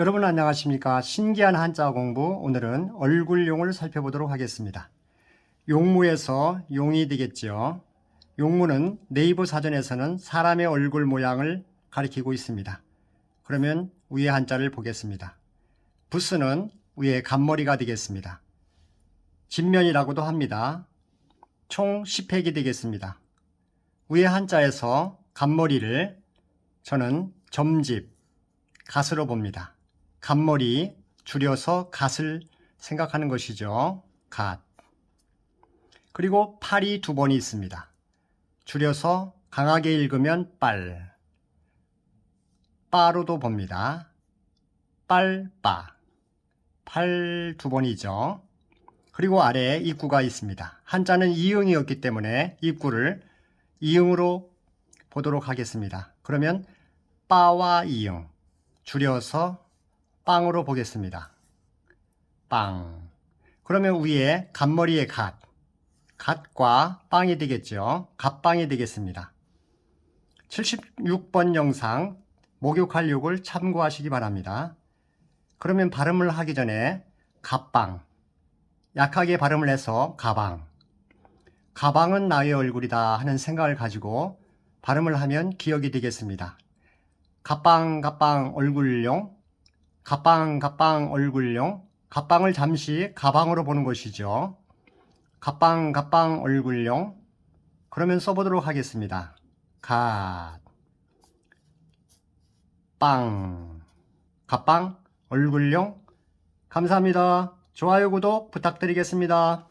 여러분 안녕하십니까? 신기한 한자 공부. 오늘은 얼굴용을 살펴보도록 하겠습니다. 용무에서 용이 되겠죠 용무는 네이버 사전에서는 사람의 얼굴 모양을 가리키고 있습니다. 그러면 위에 한자를 보겠습니다. 부스는 위에 간머리가 되겠습니다. 진면이라고도 합니다. 총 10획이 되겠습니다. 위에 한자에서 간머리를 저는 점집 갓으로 봅니다. 갓머리 줄여서 갓을 생각하는 것이죠. 갓. 그리고 팔이 두 번이 있습니다. 줄여서 강하게 읽으면 빨. 빠로도 봅니다. 빨빠. 팔 두 번이죠. 그리고 아래에 입구가 있습니다. 한자는 이응이었기 때문에 입구를 이응으로 보도록 하겠습니다. 그러면 빠와 이응 줄여서 빵으로 보겠습니다. 빵. 그러면 위에 갓머리의 갓. 갓과 빵이 되겠죠. 갓빵이 되겠습니다. 76번 영상 목욕할 욕을 참고하시기 바랍니다. 그러면 발음을 하기 전에 갓빵. 약하게 발음을 해서 가방. 가방은 나의 얼굴이다 하는 생각을 가지고 발음을 하면 기억이 되겠습니다. 가빵 가빵 얼굴용 가빵 가빵 얼굴용 가빵을 잠시 가방으로 보는 것이죠. 가빵 가빵 얼굴용 그러면 써보도록 하겠습니다. 갓, 빵, 가빵 얼굴용 감사합니다. 좋아요 구독 부탁드리겠습니다.